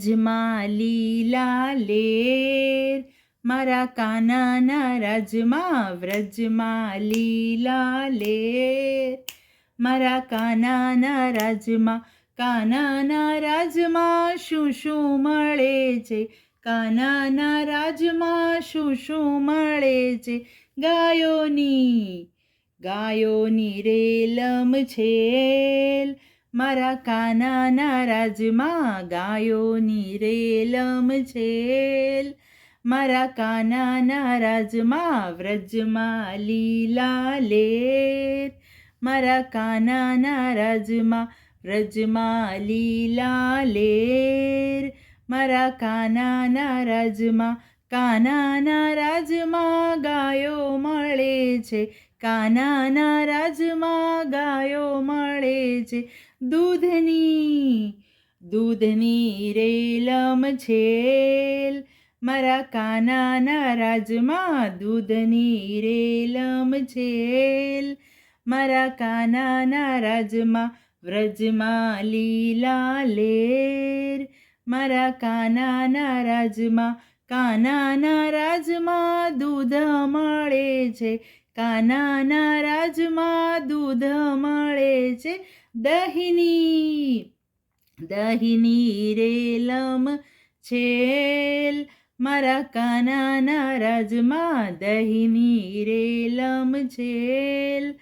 વ્રજમાં લીલા લેર. મારા કાનાના રાજમાં વ્રજમાં લીલા લેર. મારા કાનાના રાજમાં કાનાના રાજમાં શું શું મળે છે? કાનાના રાજમાં શું શું મળે છે? ગાયોની ગાયોની રેલમ છેલ. મારા કાનાના રાજમાં ગાયોની રેલમ છેલ. મારા કાનાના રાજમાં વ્રજમાં લીલા લેર. મારા કાનાના રાજમાં વ્રજમાં લીલા લેર. મારા કાનાના રાજમાં કાનાના રાજમાં ગાયો મળે છે. કાનાના રાજમાં ગાયો મળે છે. દૂધની દૂધની રેલમ છેલ. મારા કાનાના રાજમાં દૂધની રેલમ છેલ. મારા કાનાના રાજમાં વ્રજમાં લીલા લેર. મારા કાનાના રાજમાં કાનાના રાજમાં દૂધ મળે છે. કાનાના રાજમાં દૂધ મળે છે. દહીંની દહીંની રેલમ છેલ. મારા કાનાના રાજમાં દહીંની રેલમ છેલ.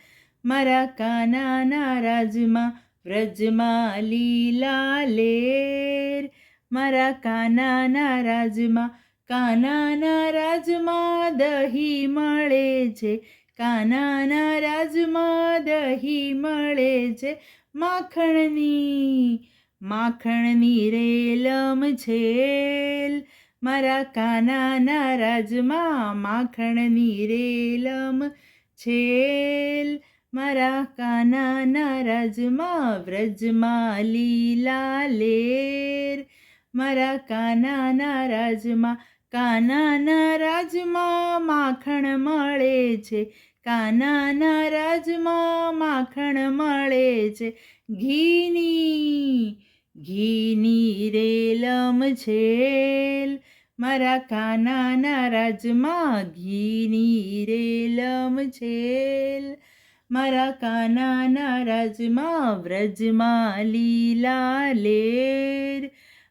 મારા કાનાના રાજમાં વ્રજમાં લીલા લેર. મારા કાનાના રાજમાં કાનાના રાજમાં દહીં મળે છે. કાનાના રાજમાં દહીં મળે છે. માખણની માખણની રેલમ છેલ. મારા કાનાના રાજમાં માખણની રેલમ છેલ. મારા કાનાના રાજમાં વ્રજમાં લીલા લેર. મારા કાનાના રાજમાં કાનાના રાજમાં માખણ મળે છે. કાનાના રાજમાં માખણ મળે છે. ઘીની ઘીની રેલમ છેલ મારા કાનાના રાજમાં ઘીની રેલમ છેલ મારા કાનાના રાજમાં વ્રજમાં લીલા લેર.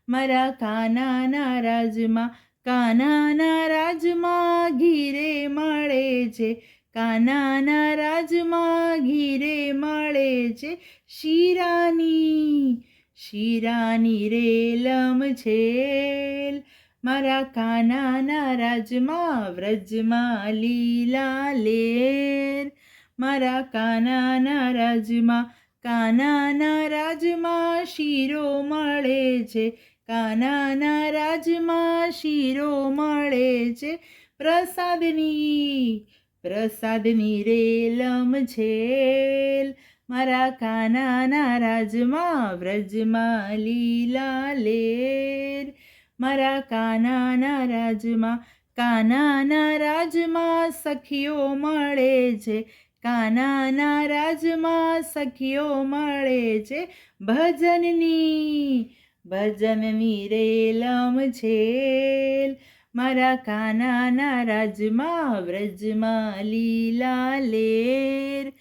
મારા કાનાના રાજમાં કાનાના રાજમાં ઘીરે મળે છે. કાનાના રાજમાં ઘીરે મળે છે. શીરાની શીરાની રેલમ છેલ. મારા કાનાના રાજમાં વ્રજમાં લીલા લેર. મારા કાનાના રાજમાં કાનાના રાજમાં શીરો મળે છે. કાનાના રાજમાં શીરો મળે છે. પ્રસાદની પ્રસાદની રેલમ છેલ. મારા કાનાના રાજમાં વ્રજમાં લીલા લેર. મારા કાનાના રાજમાં કાનાના રાજમાં સખીઓ મળે છે. કાનાના રાજમાં સખીઓ મળે છે. ભજનની ભજનની રેલમ છેલ. મારા કાનાના રાજમાં વ્રજમાં લીલા લેર.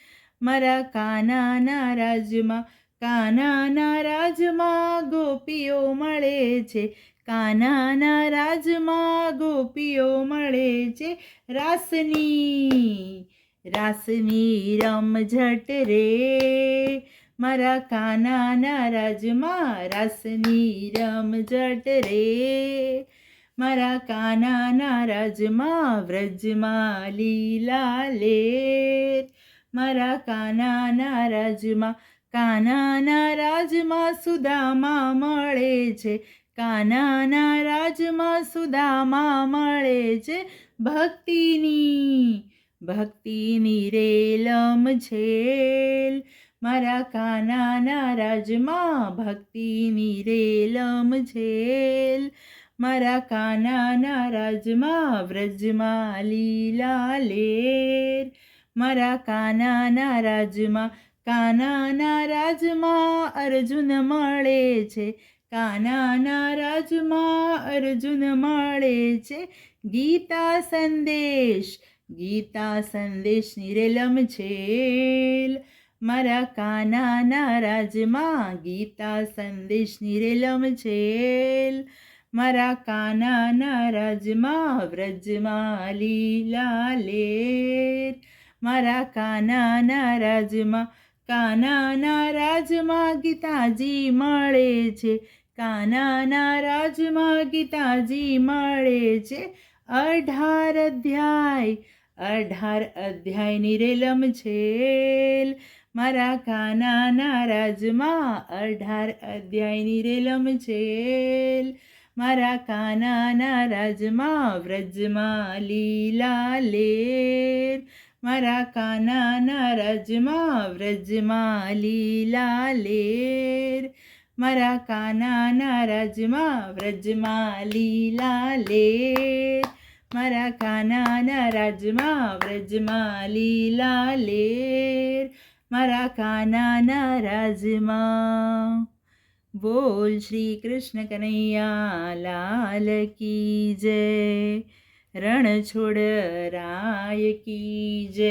મારા કાનાના રાજમાં કાનાના રાજમાં ગોપીઓ મળે છે. કાનાના રાજમાં ગોપીઓ મળે છે. રાસની રાસની રમઝટ રે. મારા કાનાના રાજમાં રાસની રમઝટ રે. મારા કાનાના રાજમાં વ્રજમાં લીલા લે મારા કાનાના રાજમાં કાનાના રાજમાં સુદામા મળે છે. કાનાના રાજમાં સુદામા મળે છે. ભક્તિની ભક્તિની રેલમ છેલ. મારા કાનાના રાજમાં ભક્તિની રેલમ છેલ મારા કાનાના રાજમાં વ્રજમાં લીલા લેર. મારા કાનાના રાજમાં કાનાના રાજમાં અર્જુન મળે છે. કાનાના રાજમાં અર્જુન મળે છે. ગીતા સંદેશ, ગીતા સંદેશની રેલમ છેલ મારા કાનાના રાજમાં ગીતા સંદેશની રેલમ છેલ. મારા કાનાના રાજમાં વ્રજમાં લીલા લેર. મારા કાનાના રાજમાં કાનાના રાજમાં ગીતાજી મળે છે. કાનાના રાજમાં ગીતાજી મળે છે. અઢાર અધ્યાય, અઢાર અધ્યાયની રેલમ છેલ. મારા કાનાના રાજમાં અઢાર અધ્યાયની રેલમ છેલ. મારા કાનાના રાજમાં વ્રજમાં લીલા લેર. મારા કાનાના રાજમાં વ્રજમાં લીલા લેર. મારા કાનાના રાજમાં વ્રજમાં લીલા લેર. મારા કાનાના રાજમાં વ્રજમાં લીલા લેર. મારા કાનાના રાજમાં બોલ શ્રી કૃષ્ણ કનૈયા લાલ કી જય રણ છોડ રાય કી જય